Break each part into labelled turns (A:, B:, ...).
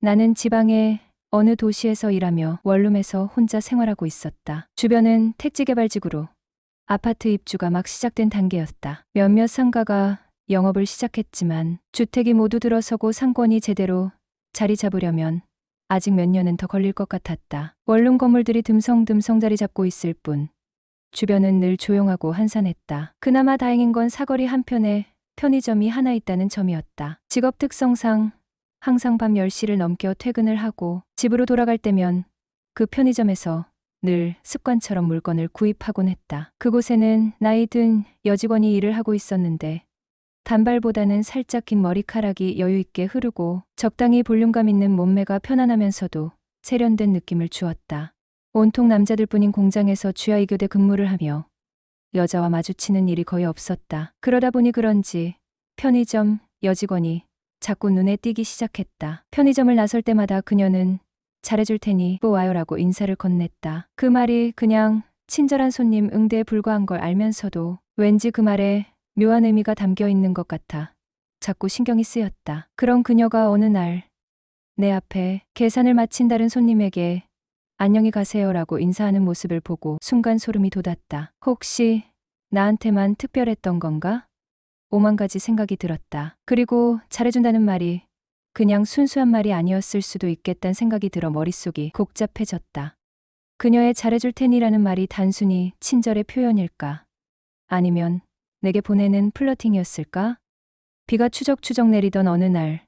A: 나는 지방의 어느 도시에서 일하며 원룸에서 혼자 생활하고 있었다. 주변은 택지 개발지구로 아파트 입주가 막 시작된 단계였다. 몇몇 상가가 영업을 시작했지만 주택이 모두 들어서고 상권이 제대로 자리 잡으려면 아직 몇 년은 더 걸릴 것 같았다. 원룸 건물들이 듬성듬성 자리 잡고 있을 뿐 주변은 늘 조용하고 한산했다. 그나마 다행인 건 사거리 한편에 편의점이 하나 있다는 점이었다. 직업 특성상 항상 밤 10시를 넘겨 퇴근을 하고 집으로 돌아갈 때면 그 편의점에서 늘 습관처럼 물건을 구입하곤 했다. 그곳에는 나이 든 여직원이 일을 하고 있었는데 단발보다는 살짝 긴 머리카락이 여유 있게 흐르고 적당히 볼륨감 있는 몸매가 편안하면서도 세련된 느낌을 주었다. 온통 남자들 뿐인 공장에서 주야 이교대 근무를 하며 여자와 마주치는 일이 거의 없었다. 그러다 보니 그런지 편의점 여직원이 자꾸 눈에 띄기 시작했다. 편의점을 나설 때마다 그녀는 잘해줄 테니 또 와요라고 인사를 건넸다. 그 말이 그냥 친절한 손님 응대에 불과한 걸 알면서도 왠지 그 말에 묘한 의미가 담겨 있는 것 같아 자꾸 신경이 쓰였다. 그런 그녀가 어느 날 내 앞에 계산을 마친 다른 손님에게 안녕히 가세요라고 인사하는 모습을 보고 순간 소름이 돋았다. 혹시 나한테만 특별했던 건가? 오만 가지 생각이 들었다. 그리고 잘해준다는 말이 그냥 순수한 말이 아니었을 수도 있겠다는 생각이 들어 머릿속이 복잡해졌다. 그녀의 잘해줄 테니라는 말이 단순히 친절의 표현일까? 아니면 내게 보내는 플러팅이었을까? 비가 추적추적 내리던 어느 날,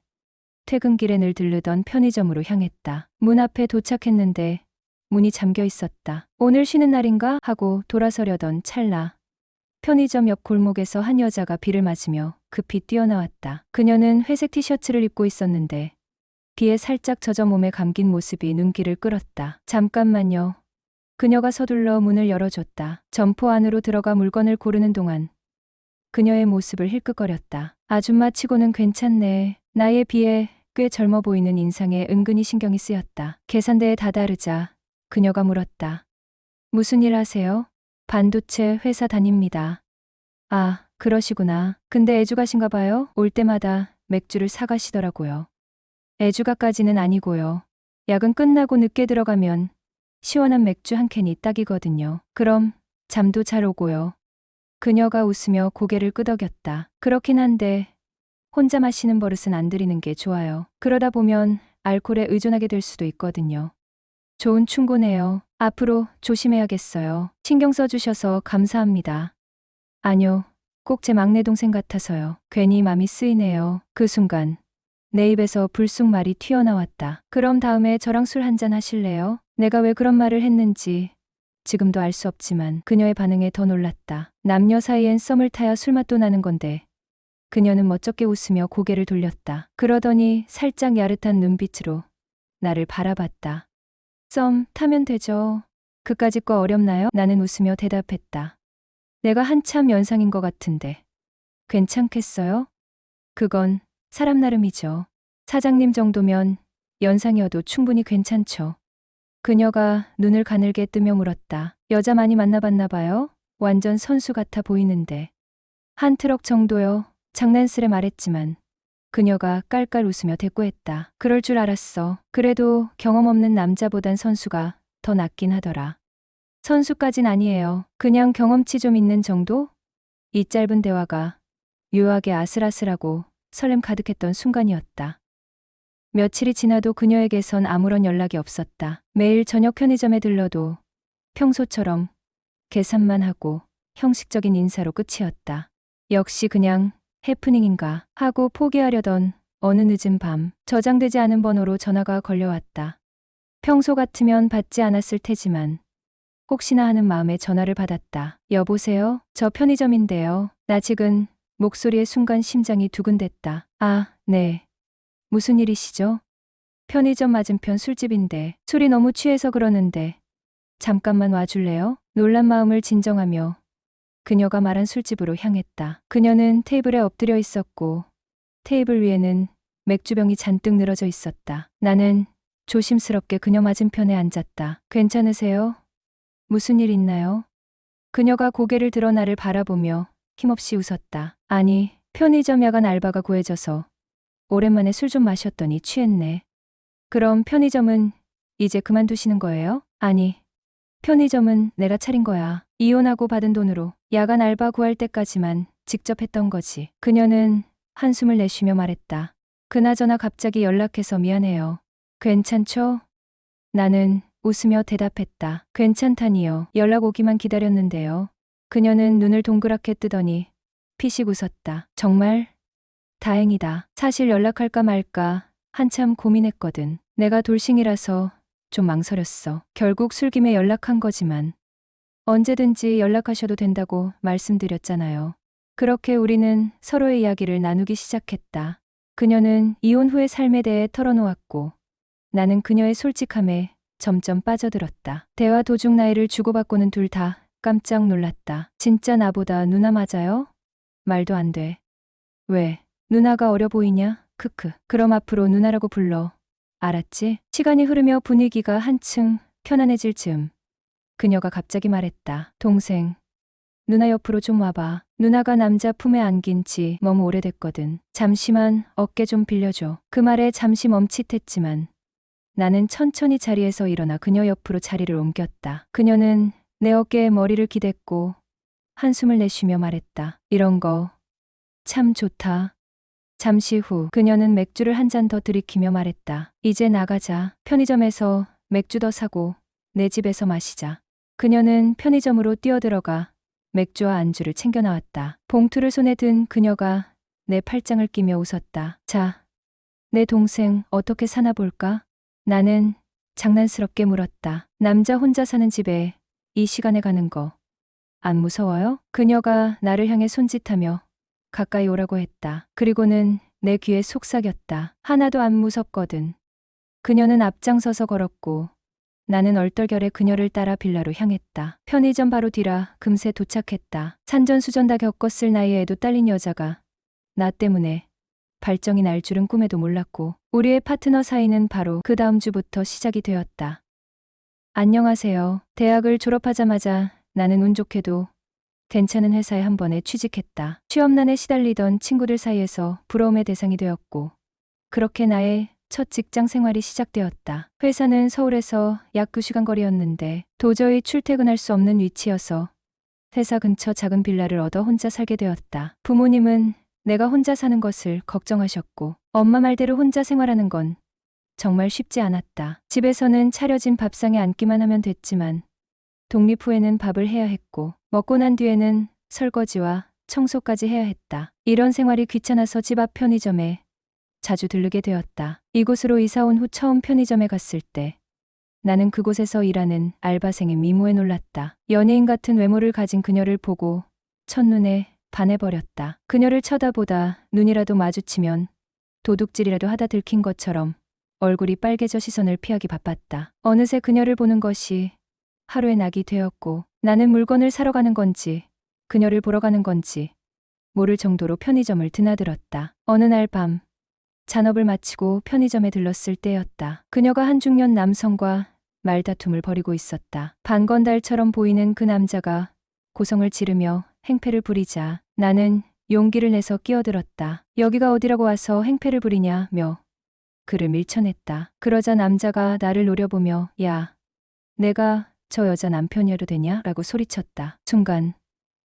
A: 퇴근길에 늘 들르던 편의점으로 향했다. 문 앞에 도착했는데 문이 잠겨 있었다. 오늘 쉬는 날인가? 하고 돌아서려던 찰나. 편의점 옆 골목에서 한 여자가 비를 맞으며 급히 뛰어나왔다. 그녀는 회색 티셔츠를 입고 있었는데 비에 살짝 젖어 몸에 감긴 모습이 눈길을 끌었다. 잠깐만요. 그녀가 서둘러 문을 열어줬다. 점포 안으로 들어가 물건을 고르는 동안 그녀의 모습을 힐끗거렸다. 아줌마 치고는 괜찮네. 나이에 비해 꽤 젊어 보이는 인상에 은근히 신경이 쓰였다. 계산대에 다다르자 그녀가 물었다. 무슨 일 하세요? 반도체 회사 다닙니다. 아, 그러시구나. 근데 애주가신가 봐요? 올 때마다 맥주를 사가시더라고요. 애주가까지는 아니고요. 야근 끝나고 늦게 들어가면 시원한 맥주 한 캔이 딱이거든요. 그럼 잠도 잘 오고요. 그녀가 웃으며 고개를 끄덕였다. 그렇긴 한데 혼자 마시는 버릇은 안 들이는 게 좋아요. 그러다 보면 알코올에 의존하게 될 수도 있거든요. 좋은 충고네요. 앞으로 조심해야겠어요. 신경 써주셔서 감사합니다. 아니요. 꼭제 막내 동생 같아서요. 괜히 맘이 쓰이네요. 그 순간 내 입에서 불쑥 말이 튀어나왔다. 그럼 다음에 저랑 술 한잔 하실래요? 내가 왜 그런 말을 했는지 지금도 알 수 없지만 그녀의 반응에 더 놀랐다. 남녀 사이엔 썸을 타야 술맛도 나는 건데 그녀는 멋쩍게 웃으며 고개를 돌렸다. 그러더니 살짝 야릇한 눈빛으로 나를 바라봤다. 썸 타면 되죠. 그까짓 거 어렵나요? 나는 웃으며 대답했다. 내가 한참 연상인 것 같은데. 괜찮겠어요? 그건 사람 나름이죠. 사장님 정도면 연상이어도 충분히 괜찮죠. 그녀가 눈을 가늘게 뜨며 물었다. 여자 많이 만나봤나 봐요? 완전 선수 같아 보이는데. 한 트럭 정도요. 장난스레 말했지만 그녀가 깔깔 웃으며 대꾸했다. 그럴 줄 알았어. 그래도 경험 없는 남자보단 선수가 더 낫긴 하더라. 선수까진 아니에요. 그냥 경험치 좀 있는 정도? 이 짧은 대화가 묘하게 아슬아슬하고 설렘 가득했던 순간이었다. 며칠이 지나도 그녀에게선 아무런 연락이 없었다. 매일 저녁 편의점에 들러도 평소처럼 계산만 하고 형식적인 인사로 끝이었다. 역시 그냥 해프닝인가 하고 포기하려던 어느 늦은 밤 저장되지 않은 번호로 전화가 걸려왔다. 평소 같으면 받지 않았을 테지만 혹시나 하는 마음에 전화를 받았다. 여보세요? 저 편의점인데요. 나 지금 목소리의 순간 심장이 두근댔다. 아, 네. 무슨 일이시죠? 편의점 맞은편 술집인데 술이 너무 취해서 그러는데 잠깐만 와줄래요? 놀란 마음을 진정하며 그녀가 말한 술집으로 향했다. 그녀는 테이블에 엎드려 있었고 테이블 위에는 맥주병이 잔뜩 늘어져 있었다. 나는 조심스럽게 그녀 맞은편에 앉았다. 괜찮으세요? 무슨 일 있나요? 그녀가 고개를 들어 나를 바라보며 힘없이 웃었다. 아니, 편의점 야간 알바가 구해져서 오랜만에 술 좀 마셨더니 취했네. 그럼 편의점은 이제 그만두시는 거예요? 아니, 편의점은 내가 차린 거야. 이혼하고 받은 돈으로 야간 알바 구할 때까지만 직접 했던 거지. 그녀는 한숨을 내쉬며 말했다. 그나저나 갑자기 연락해서 미안해요. 괜찮죠? 나는 웃으며 대답했다. 괜찮다니요. 연락 오기만 기다렸는데요. 그녀는 눈을 동그랗게 뜨더니 피식 웃었다. 정말? 다행이다. 사실 연락할까 말까 한참 고민했거든. 내가 돌싱이라서 좀 망설였어. 결국 술김에 연락한 거지만 언제든지 연락하셔도 된다고 말씀드렸잖아요. 그렇게 우리는 서로의 이야기를 나누기 시작했다. 그녀는 이혼 후의 삶에 대해 털어놓았고 나는 그녀의 솔직함에 점점 빠져들었다. 대화 도중 나이를 주고받고는 둘 다 깜짝 놀랐다. 진짜 나보다 누나 맞아요? 말도 안 돼. 왜? 누나가 어려 보이냐? 크크. 그럼 앞으로 누나라고 불러. 알았지? 시간이 흐르며 분위기가 한층 편안해질 즈음. 그녀가 갑자기 말했다. 동생. 누나 옆으로 좀 와봐. 누나가 남자 품에 안긴 지 너무 오래됐거든. 잠시만 어깨 좀 빌려줘. 그 말에 잠시 멈칫했지만 나는 천천히 자리에서 일어나 그녀 옆으로 자리를 옮겼다. 그녀는 내 어깨에 머리를 기댔고 한숨을 내쉬며 말했다. 이런 거 참 좋다. 잠시 후 그녀는 맥주를 한 잔 더 들이키며 말했다. 이제 나가자. 편의점에서 맥주 더 사고 내 집에서 마시자. 그녀는 편의점으로 뛰어들어가 맥주와 안주를 챙겨 나왔다. 봉투를 손에 든 그녀가 내 팔짱을 끼며 웃었다. 자, 내 동생 어떻게 사나 볼까? 나는 장난스럽게 물었다. 남자 혼자 사는 집에 이 시간에 가는 거 안 무서워요? 그녀가 나를 향해 손짓하며 가까이 오라고 했다. 그리고는 내 귀에 속삭였다. 하나도 안 무섭거든. 그녀는 앞장서서 걸었고 나는 얼떨결에 그녀를 따라 빌라로 향했다. 편의점 바로 뒤라 금세 도착했다. 산전수전 다 겪었을 나이에도 딸린 여자가 나 때문에 발정이 날 줄은 꿈에도 몰랐고 우리의 파트너 사이는 바로 그 다음 주부터 시작이 되었다. 안녕하세요. 대학을 졸업하자마자 나는 운 좋게도 괜찮은 회사에 한 번에 취직했다. 취업난에 시달리던 친구들 사이에서 부러움의 대상이 되었고 그렇게 나의 첫 직장 생활이 시작되었다. 회사는 서울에서 약 2시간 거리였는데 도저히 출퇴근할 수 없는 위치여서 회사 근처 작은 빌라를 얻어 혼자 살게 되었다. 부모님은 내가 혼자 사는 것을 걱정하셨고 엄마 말대로 혼자 생활하는 건 정말 쉽지 않았다. 집에서는 차려진 밥상에 앉기만 하면 됐지만 독립 후에는 밥을 해야 했고 먹고 난 뒤에는 설거지와 청소까지 해야 했다. 이런 생활이 귀찮아서 집 앞 편의점에 자주 들르게 되었다. 이곳으로 이사 온 후 처음 편의점에 갔을 때 나는 그곳에서 일하는 알바생의 미모에 놀랐다. 연예인 같은 외모를 가진 그녀를 보고 첫눈에 반해버렸다. 그녀를 쳐다보다 눈이라도 마주치면 도둑질이라도 하다 들킨 것처럼 얼굴이 빨개져 시선을 피하기 바빴다. 어느새 그녀를 보는 것이 하루의 낙이 되었고 나는 물건을 사러 가는 건지 그녀를 보러 가는 건지 모를 정도로 편의점을 드나들었다. 어느 날 밤 잔업을 마치고 편의점에 들렀을 때였다. 그녀가 한 중년 남성과 말다툼을 벌이고 있었다. 반건달처럼 보이는 그 남자가 고성을 지르며 행패를 부리자 나는 용기를 내서 끼어들었다. 여기가 어디라고 와서 행패를 부리냐며 그를 밀쳐냈다. 그러자 남자가 나를 노려보며 야, 내가 저 여자 남편이어도 되냐? 라고 소리쳤다. 순간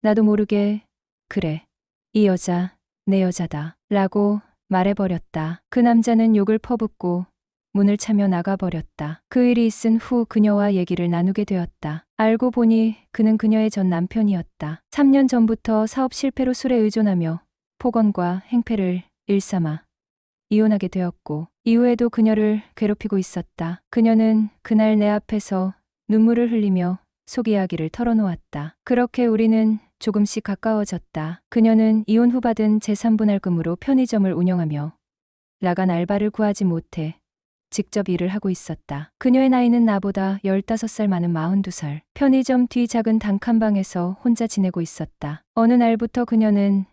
A: 나도 모르게 그래 이 여자 내 여자다 라고 말해버렸다. 그 남자는 욕을 퍼붓고 문을 차며 나가버렸다. 그 일이 있은 후 그녀와 얘기를 나누게 되었다. 알고 보니 그는 그녀의 전 남편이었다. 3년 전부터 사업 실패로 술에 의존하며 폭언과 행패를 일삼아 이혼하게 되었고 이후에도 그녀를 괴롭히고 있었다. 그녀는 그날 내 앞에서 눈물을 흘리며 속 이야기를 털어놓았다. 그렇게 우리는 조금씩 가까워졌다. 그녀는 이혼 후 받은 제3분할금으로 편의점을 운영하며 나간 알바를 구하지 못해 직접 일을 하고 있었다. 그녀의 나이는 나보다 15살 많은 42살. 편의점 뒤 작은 단칸방에서 혼자 지내고 있었다. 어느 날부터 그녀는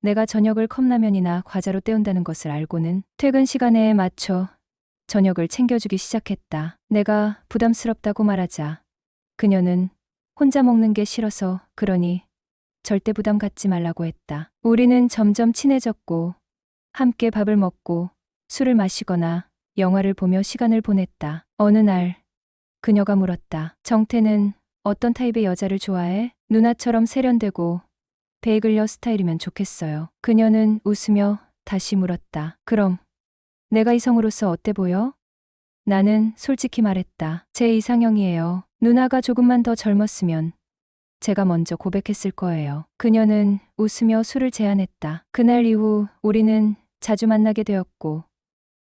A: 내가 저녁을 컵라면이나 과자로 때운다는 것을 알고는 퇴근 시간에 맞춰 저녁을 챙겨주기 시작했다. 내가 부담스럽다고 말하자 그녀는 혼자 먹는 게 싫어서 그러니 절대 부담 갖지 말라고 했다. 우리는 점점 친해졌고 함께 밥을 먹고 술을 마시거나 영화를 보며 시간을 보냈다. 어느 날 그녀가 물었다. 정태는 어떤 타입의 여자를 좋아해? 누나처럼 세련되고 베이글녀 스타일이면 좋겠어요. 그녀는 웃으며 다시 물었다. 그럼 내가 이성으로서 어때 보여? 나는 솔직히 말했다. 제 이상형이에요. 누나가 조금만 더 젊었으면 제가 먼저 고백했을 거예요. 그녀는 웃으며 술을 제안했다. 그날 이후 우리는 자주 만나게 되었고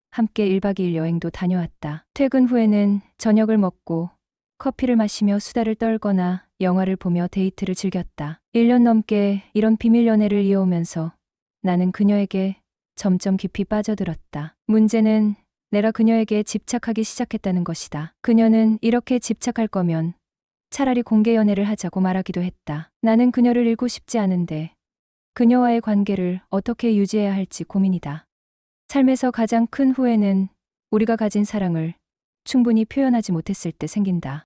A: 함께 1박 2일 여행도 다녀왔다. 퇴근 후에는 저녁을 먹고 커피를 마시며 수다를 떨거나 영화를 보며 데이트를 즐겼다. 1년 넘게 이런 비밀 연애를 이어오면서 나는 그녀에게 점점 깊이 빠져들었다. 문제는 내가 그녀에게 집착하기 시작했다는 것이다. 그녀는 이렇게 집착할 거면 차라리 공개 연애를 하자고 말하기도 했다. 나는 그녀를 잃고 싶지 않은데 그녀와의 관계를 어떻게 유지해야 할지 고민이다. 삶에서 가장 큰 후회는 우리가 가진 사랑을 충분히 표현하지 못했을 때 생긴다.